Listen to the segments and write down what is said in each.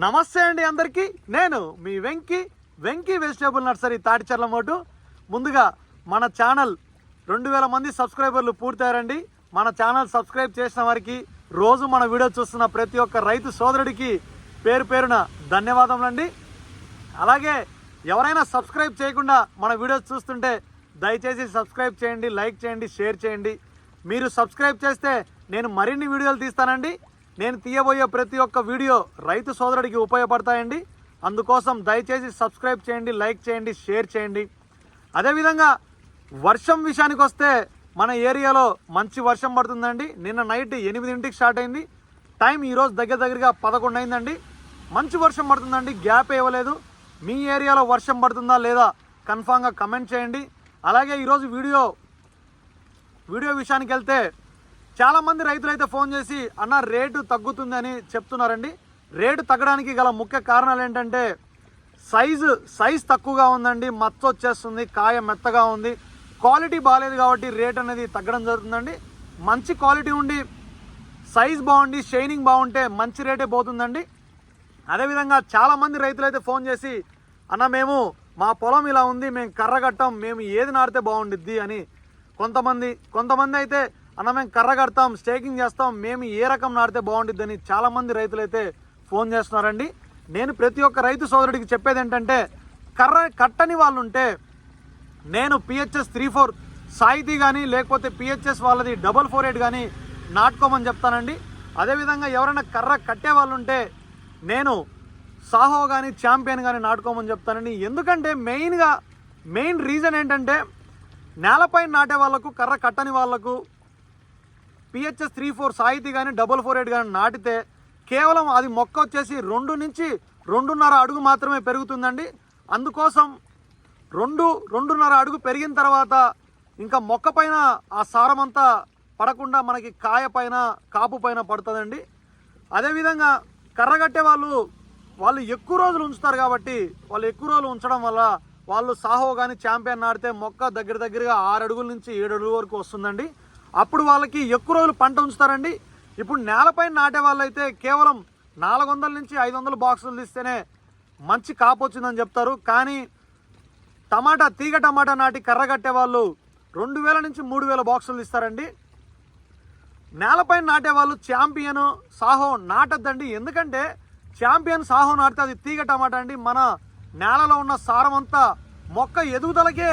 నమస్తే అండి అందరికీ. నేను మీ వెంకీ వెంకీ వెజిటేబుల్ నర్సరీ తాటిచర్ల మోటు. ముందుగా మన ఛానల్ రెండు వేల మంది సబ్స్క్రైబర్లు పూర్తయ్యారండి. మన ఛానల్ సబ్స్క్రైబ్ చేసిన వారికి రోజు మన వీడియో చూస్తున్న ప్రతి ఒక్క రైతు సోదరుడికి పేరు పేరున ధన్యవాదములండి. అలాగే ఎవరైనా సబ్స్క్రైబ్ చేయకుండా మన వీడియోస్ చూస్తుంటే దయచేసి సబ్స్క్రైబ్ చేయండి లైక్ చేయండి షేర్ చేయండి. మీరు సబ్స్క్రైబ్ చేస్తే నేను మరిన్ని వీడియోలు తీస్తానండి. నేను తీయబోయే ప్రతి ఒక్క వీడియో రైతు సోదరుడికి ఉపయోగపడతాయండి. అందుకోసం దయచేసి సబ్స్క్రైబ్ చేయండి లైక్ చేయండి షేర్ చేయండి. అదేవిధంగా వర్షం విషయానికి వస్తే మన ఏరియాలో మంచి వర్షం పడుతుందండి. నిన్న నైట్ ఎనిమిదింటికి స్టార్ట్ అయింది. టైం ఈరోజు దగ్గర దగ్గరగా పదకొండు అయిందండి. మంచి వర్షం పడుతుందండి. గ్యాప్ ఇవ్వలేదు. మీ ఏరియాలో వర్షం పడుతుందా లేదా కన్ఫామ్గా కమెంట్ చేయండి. అలాగే ఈరోజు వీడియో వీడియో విషయానికి వెళ్తే చాలామంది రైతులు అయితే ఫోన్ చేసి అన్న రేటు తగ్గుతుందని చెప్తున్నారండి. రేటు తగ్గడానికి గల ముఖ్య కారణాలు ఏంటంటే సైజు సైజ్ తక్కువగా ఉందండి మచ్చ వచ్చేస్తుంది కాయ మెత్తగా ఉంది. క్వాలిటీ బాగాలేదు కాబట్టి రేట్ అనేది తగ్గడం జరుగుతుందండి. మంచి క్వాలిటీ ఉండి సైజ్ బాగుండి షైనింగ్ బాగుంటే మంచి రేటే పోతుందండి. అదేవిధంగా చాలామంది రైతులు అయితే ఫోన్ చేసి అన్న మేము మా పొలం ఇలా ఉంది మేము కర్ర కట్టాం మేము ఏది నాటితే బాగుండిద్ది అని కొంతమంది కొంతమంది అయితే అన్న మేము కర్ర కడతాం స్టేకింగ్ చేస్తాం మేము ఏ రకం నాటితే బాగుంటుంది అని చాలామంది రైతులు అయితే ఫోన్ చేస్తున్నారండి. నేను ప్రతి ఒక్క రైతు సోదరుడికి చెప్పేది ఏంటంటే కర్ర కట్టని వాళ్ళు ఉంటే నేను పిహెచ్ఎస్ త్రీ ఫోర్ సాయితీ కానీ లేకపోతే పిహెచ్ఎస్ వాళ్ళది డబల్ ఫోర్ ఎయిట్ కానీ నాటుకోమని చెప్తానండి. అదేవిధంగా ఎవరైనా కర్ర కట్టే వాళ్ళు ఉంటే నేను సాహో కానీ ఛాంపియన్ కానీ నాటుకోమని చెప్తానండి. ఎందుకంటే మెయిన్గా మెయిన్ రీజన్ ఏంటంటే నేలపై నాటే వాళ్ళకు కర్ర కట్టని వాళ్ళకు పిహెచ్ఎస్ త్రీ ఫోర్ సాయితి కానీ డబల్ ఫోర్ ఎయిట్ కానీ నాటితే కేవలం అది మొక్క వచ్చేసి రెండు నుంచి రెండున్నర అడుగు మాత్రమే పెరుగుతుందండి. అందుకోసం రెండు రెండున్నర అడుగు పెరిగిన తర్వాత ఇంకా మొక్క పైన ఆ సారం అంతా పడకుండా మనకి కాయ పైన కాపు పైన పడుతుందండి. అదేవిధంగా కర్రగట్టే వాళ్ళు వాళ్ళు ఎక్కువ రోజులు ఉంచుతారు కాబట్టి వాళ్ళు ఎక్కువ రోజులు ఉంచడం వల్ల వాళ్ళు సాహో కానీ ఛాంపియన్ నాడితే మొక్క దగ్గర దగ్గరగా ఆరు అడుగుల నుంచి ఏడు అడుగుల వరకు వస్తుందండి. అప్పుడు వాళ్ళకి ఎక్కువ రోజులు పంట ఉంచుతారండి. ఇప్పుడు నేలపైన నాటే వాళ్ళైతే కేవలం నాలుగు వందల నుంచి ఐదు వందల బాక్సులు తీస్తేనే మంచి కాపు వచ్చిందని చెప్తారు. కానీ టమాటా తీగ టమాటా నాటి కర్ర కట్టే వాళ్ళు రెండు వేల నుంచి మూడు వేల బాక్సులు ఇస్తారండి నేలపైన నాటే వాళ్ళు ఛాంపియన్ సాహో నాటద్దండి. ఎందుకంటే ఛాంపియన్ సాహో నాటితే అది తీగ టమాటా అండి. మన నేలలో ఉన్న సారం అంతా మొక్క ఎదుగుదలకే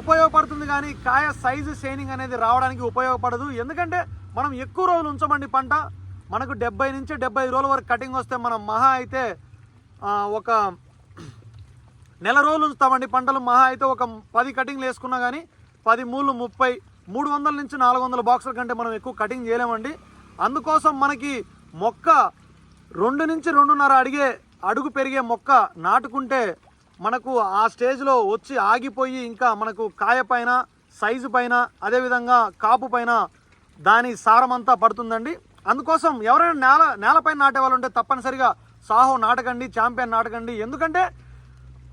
ఉపయోగపడుతుంది కానీ కాయ సైజు షైనింగ్ అనేది రావడానికి ఉపయోగపడదు. ఎందుకంటే మనం ఎక్కువ రోజులు ఉంచమండి పంట. మనకు డెబ్బై నుంచి డెబ్బై ఐదు రోజుల వరకు కటింగ్ వస్తే మనం మహా అయితే ఒక నెల రోజులు ఉంచుతామండి పంటలు. మహా అయితే ఒక పది కటింగ్లు వేసుకున్నా కానీ పది మూలు ముప్పై మూడు వందల నుంచి నాలుగు వందల బాక్సుల కంటే మనం ఎక్కువ కటింగ్ చేయలేమండి. అందుకోసం మనకి మొక్క రెండు నుంచి రెండున్నర అడిగే అడుగు పెరిగే మొక్క నాటుకుంటే మనకు ఆ స్టేజ్లో వచ్చి ఆగిపోయి ఇంకా మనకు కాయ పైన సైజు పైన అదేవిధంగా కాపు పైన దాని సారం అంతా పడుతుందండి. అందుకోసం ఎవరైనా నేల నేలపైన నాటే వాళ్ళు ఉంటే తప్పనిసరిగా సాహో నాటకండి ఛాంపియన్ నాటకండి. ఎందుకంటే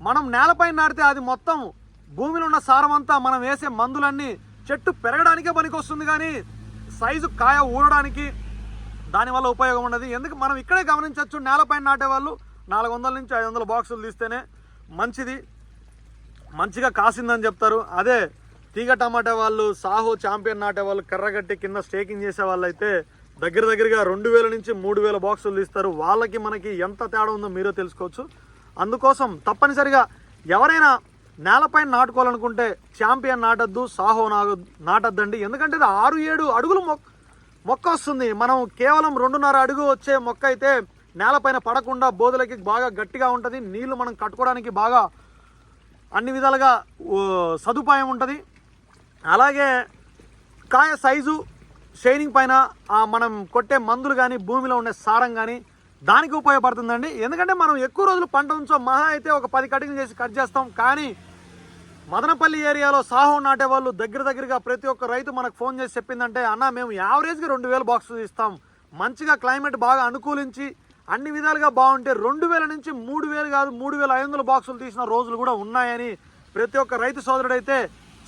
మనం నేలపైన నాటితే అది మొత్తం భూమిలో ఉన్న సారం అంతా మనం వేసే మందులన్నీ చెట్టు పెరగడానికే పనికొస్తుంది కానీ సైజు కాయ ఊరడానికి దానివల్ల ఉపయోగం ఉండదు. ఎందుకు? మనం ఇక్కడే గమనించవచ్చు నేలపైన నాటే వాళ్ళు నాలుగు వందల నుంచి ఐదు వందల బాక్సులు తీస్తేనే మంచిది. మంచిగా కాసిందని చెప్తారు. అదే తీగ టమాటా వాళ్ళు సాహో ఛాంపియన్ నాటే వాళ్ళు కర్రగట్టి కింద స్టేకింగ్ చేసే వాళ్ళు అయితే దగ్గర దగ్గరగా రెండు వేల నుంచి మూడు వేల బాక్సులు తీస్తారు వాళ్ళకి మనకి ఎంత తేడా ఉందో మీరే తెలుసుకోవచ్చు. అందుకోసం తప్పనిసరిగా ఎవరైనా నేలపైన నాటుకోవాలనుకుంటే ఛాంపియన్ నాటద్దు సాహో నాగ నాటద్దండి. ఎందుకంటే ఇది ఆరు ఏడు అడుగులు మొక్క మొక్క వస్తుంది. మనం కేవలం రెండున్నర అడుగు వచ్చే మొక్క అయితే నేలపైన పడకుండా బోధలకి బాగా గట్టిగా ఉంటుంది. నీళ్ళు మనం కట్టుకోవడానికి బాగా అన్ని విధాలుగా సదుపాయం ఉంటుంది. అలాగే కాయ సైజు షైనింగ్ పైన మనం కొట్టే మందులు కానీ భూమిలో ఉండే సారం కానీ దానికి ఉపయోగపడుతుందండి. ఎందుకంటే మనం ఎక్కువ రోజులు పంట ఉంచో మహా అయితే ఒక పది కటింగ్ చేసి కట్ చేస్తాం. కానీ మదనపల్లి ఏరియాలో సాహో నాటే వాళ్ళు దగ్గర దగ్గరగా ప్రతి ఒక్క రైతు మనకు ఫోన్ చేసి చెప్పిందంటే అన్న మేము యావరేజ్గా రెండు వేల బాక్సులు ఇస్తాం. మంచిగా క్లైమేట్ బాగా అనుకూలించి అన్ని విధాలుగా బాగుంటే రెండు వేల నుంచి మూడు వేలు కాదు మూడు వేల ఐదు వందల బాక్సులు తీసిన రోజులు కూడా ఉన్నాయని ప్రతి ఒక్క రైతు సోదరుడైతే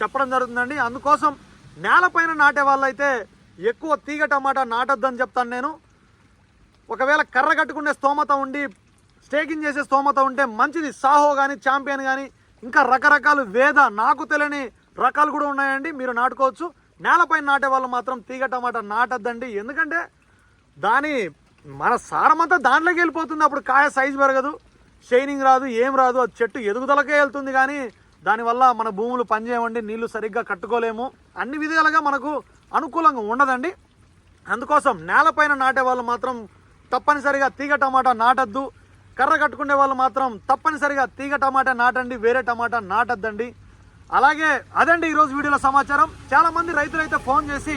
చెప్పడం జరుగుతుందండి. అందుకోసం నేలపైన నాటే వాళ్ళైతే ఎక్కువ తీగ టమాటా నాటొద్దని చెప్తాను నేను. ఒకవేళ కర్ర కట్టుకునే స్తోమత ఉండి స్టేకింగ్ చేసే స్తోమత ఉంటే మంచిది. సాహో కానీ ఛాంపియన్ కానీ ఇంకా రకరకాలు వేద నాకు తెలియని రకాలు కూడా ఉన్నాయండి. మీరు నాటుకోవచ్చు. నేలపైన నాటే వాళ్ళు మాత్రం తీగ టమాటా నాటద్దండి. ఎందుకంటే దాని మన సారం అంతా దాంట్లోకి వెళ్ళిపోతుంది. అప్పుడు కాయ సైజు పెరగదు. షైనింగ్ రాదు ఏం రాదు. అది చెట్టు ఎదుగుదలకే వెళ్తుంది కానీ దానివల్ల మన భూములు పనిచేయమండి నీళ్ళు సరిగ్గా కట్టుకోలేము. అన్ని విధాలుగా మనకు అనుకూలంగా ఉండదండి. అందుకోసం నేలపైన నాటే వాళ్ళు మాత్రం తప్పనిసరిగా తీగ టమాటా నాటద్దు. కర్ర కట్టుకునే వాళ్ళు మాత్రం తప్పనిసరిగా తీగ టమాటా నాటండి వేరే టమాటా నాటద్దండి. అలాగే అదండి ఈరోజు వీడియోలో సమాచారం. చాలామంది రైతులు అయితే ఫోన్ చేసి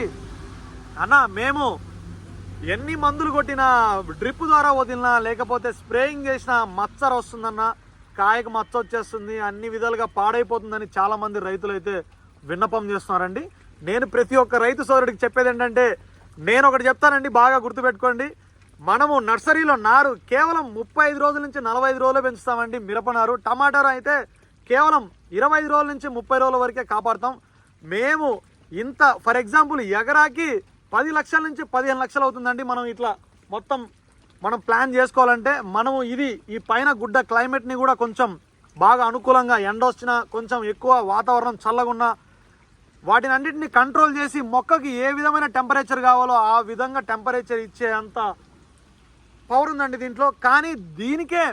అన్న మేము ఎన్ని మందులు కొట్టినా డ్రిప్ ద్వారా వదిలినా లేకపోతే స్ప్రేయింగ్ చేసినా మచ్చర్ వస్తుందన్న కాయకు మచ్చ వచ్చేస్తుంది అన్ని విధాలుగా పాడైపోతుందని చాలా మంది రైతులు అయితే విన్నపం చేస్తున్నారండి. నేను ప్రతి ఒక్క రైతు సోదరుడికి చెప్పేది ఏంటంటే నేను ఒకటి చెప్తానండి బాగా గుర్తుపెట్టుకోండి. మనము నర్సరీలో నారు కేవలం ముప్పై ఐదు రోజుల నుంచి నలభై ఐదు రోజులు పెంచుతామండి మిరప నారు. టమాటాలు అయితే కేవలం ఇరవై ఐదు రోజుల నుంచి ముప్పై రోజుల వరకే కాపాడుతాం. మేము ఇంత ఫర్ ఎగ్జాంపుల్ ఎకరాకి పది లక్షల నుంచి పదిహేను లక్షలు అవుతుందండి. మనం ఇట్లా మొత్తం మనం ప్లాన్ చేసుకోవాలంటే మనము ఇది ఈ పైన గుడ్డ క్లైమేట్ని కూడా కొంచెం బాగా అనుకూలంగా ఎండ వచ్చినా కొంచెం ఎక్కువ వాతావరణం చల్లగా ఉన్న వాటిని అన్నింటిని కంట్రోల్ చేసి మొక్కకి ఏ విధమైన టెంపరేచర్ కావాలో ఆ విధంగా టెంపరేచర్ ఇచ్చే అంత పవర్ ఉందండి దీంట్లో. కానీ దీనికే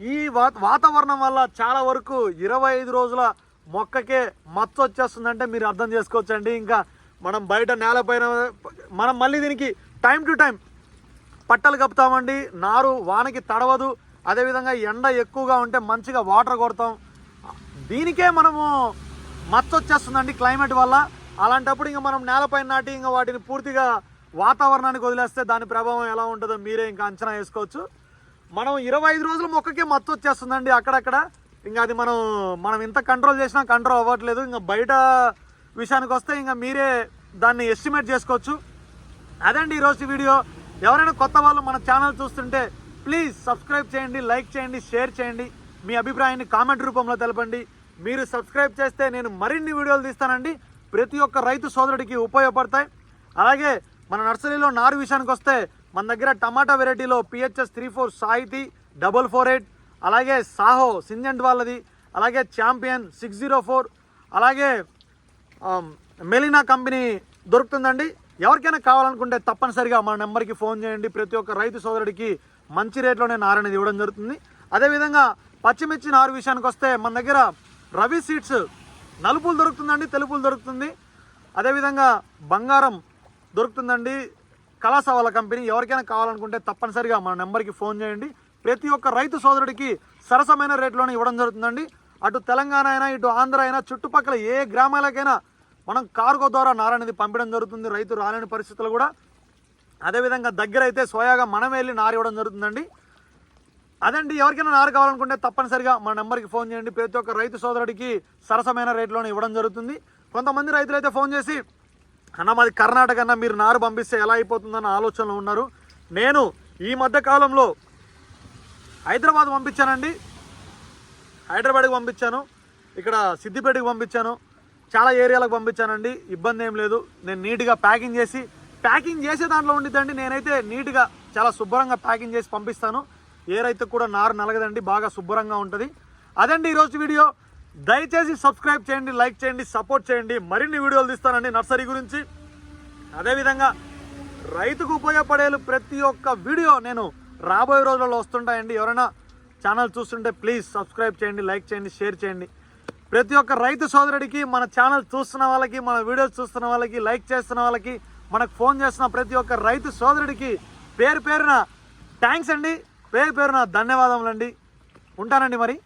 ఈ వాతావరణం వల్ల చాలా వరకు ఇరవై ఐదు రోజుల మొక్కకే మచ్చ వచ్చేస్తుందంటే మీరు అర్థం చేసుకోవచ్చండి. ఇంకా మనం బయట నేలపైన మనం మళ్ళీ దీనికి టైం టు టైం పట్టలు కప్పుతామండి. నారు వానకి తడవదు. అదేవిధంగా ఎండ ఎక్కువగా ఉంటే మంచిగా వాటర్ కొడతాం. దీనికే మనము మచ్చ వచ్చేస్తుందండి క్లైమేట్ వల్ల. అలాంటప్పుడు ఇంకా మనం నేలపైన నాటి ఇంకా వాటిని పూర్తిగా వాతావరణానికి వదిలేస్తే దాని ప్రభావం ఎలా ఉంటుందో మీరే ఇంకా అంచనా వేసుకోవచ్చు. మనం ఇరవై ఐదు రోజులు మొక్కకే మచ్చ వచ్చేస్తుందండి అక్కడక్కడ. ఇంకా అది మనం మనం ఇంత కంట్రోల్ చేసినా కంట్రోల్ అవ్వట్లేదు. ఇంకా బయట విషయానికి వస్తే ఇంకా మీరే దాన్ని ఎస్టిమేట్ చేసుకోవచ్చు. అదండి ఈరోజు వీడియో. ఎవరైనా కొత్త వాళ్ళు మన ఛానల్ చూస్తుంటే ప్లీజ్ సబ్స్క్రైబ్ చేయండి లైక్ చేయండి షేర్ చేయండి. మీ అభిప్రాయాన్ని కామెంట్ రూపంలో తెలపండి. మీరు సబ్స్క్రైబ్ చేస్తే నేను మరిన్ని వీడియోలు తీస్తానండి. ప్రతి ఒక్క రైతు సోదరుడికి ఉపయోగపడతాయి. అలాగే మన నర్సరీలో నారు విషయానికి వస్తే మన దగ్గర టమాటా వెరైటీలో PHS three four Sahithi double four eight అలాగే సాహో సింజెంట్ వాళ్ళది అలాగే ఛాంపియన్ సిక్స్ జీరో ఫోర్ అలాగే మెలినా కంపెనీ దొరుకుతుందండి. ఎవరికైనా కావాలనుకుంటే తప్పనిసరిగా మన నెంబర్కి ఫోన్ చేయండి. ప్రతి ఒక్క రైతు సోదరుడికి మంచి రేట్లోనే నారు అనేది ఇవ్వడం జరుగుతుంది. అదేవిధంగా పచ్చిమిర్చి నారు విషయానికి వస్తే మన దగ్గర రవి సీడ్స్ నలుపులు దొరుకుతుందండి తెలుపులు దొరుకుతుంది. అదేవిధంగా బంగారం దొరుకుతుందండి కళాస కంపెనీ. ఎవరికైనా కావాలనుకుంటే తప్పనిసరిగా మన నెంబర్కి ఫోన్ చేయండి. ప్రతి ఒక్క రైతు సోదరుడికి సరసమైన రేట్లోనే ఇవ్వడం జరుగుతుందండి. అటు తెలంగాణ అయినా ఇటు ఆంధ్ర అయినా చుట్టుపక్కల ఏ గ్రామాలకైనా మనం కార్గో ద్వారా నార అనేది పంపడం జరుగుతుంది. రైతు రాలేని పరిస్థితులు కూడా అదేవిధంగా దగ్గర అయితే సోయాగా మనం వెళ్ళి నారు ఇవ్వడం జరుగుతుందండి. అదండి ఎవరికైనా నారు కావాలనుకుంటే తప్పనిసరిగా మా నెంబర్కి ఫోన్ చేయండి. ప్రతి ఒక్క రైతు సోదరుడికి సరసమైన రేట్లోనే ఇవ్వడం జరుగుతుంది. కొంతమంది రైతులు అయితే ఫోన్ చేసి అన్న మాది కర్ణాటక అన్న మీరు నారు పంపిస్తే ఎలా అయిపోతుందన్న ఆలోచనలో ఉన్నారు. నేను ఈ మధ్య కాలంలో హైదరాబాద్ పంపించానండి. హైదరాబాద్కి పంపించాను. ఇక్కడ సిద్దిపేటకి పంపించాను. చాలా ఏరియాలకు పంపించానండి. ఇబ్బంది ఏం లేదు. నేను నీట్గా ప్యాకింగ్ చేసి ప్యాకింగ్ చేసే దాంట్లో ఉండిద్దండి. నేనైతే నీట్గా చాలా శుభ్రంగా ప్యాకింగ్ చేసి పంపిస్తాను. ఏ రైతుకు కూడా నారు నలగదండి. బాగా శుభ్రంగా ఉంటుంది. అదండి ఈరోజు వీడియో. దయచేసి సబ్స్క్రైబ్ చేయండి లైక్ చేయండి సపోర్ట్ చేయండి. మరిన్ని వీడియోలు తీస్తానండి నర్సరీ గురించి. అదేవిధంగా రైతుకు ఉపయోగపడే ప్రతి ఒక్క వీడియో నేను రాబోయే రోజులలో వస్తుంటాయండి. ఎవరైనా ఛానల్ చూస్తుంటే ప్లీజ్ సబ్స్క్రైబ్ చేయండి లైక్ చేయండి షేర్ చేయండి. ప్రతి ఒక్క రైతు సోదరుడికి మన ఛానల్ చూస్తున్న వాళ్ళకి మన వీడియోస్ చూస్తున్న వాళ్ళకి లైక్ చేస్తున్న వాళ్ళకి మనకు ఫోన్ చేస్తున్న ప్రతి ఒక్క రైతు సోదరుడికి పేరు పేరున థ్యాంక్స్ అండి. పేరు పేరున ధన్యవాదములండి. ఉంటానండి మరి.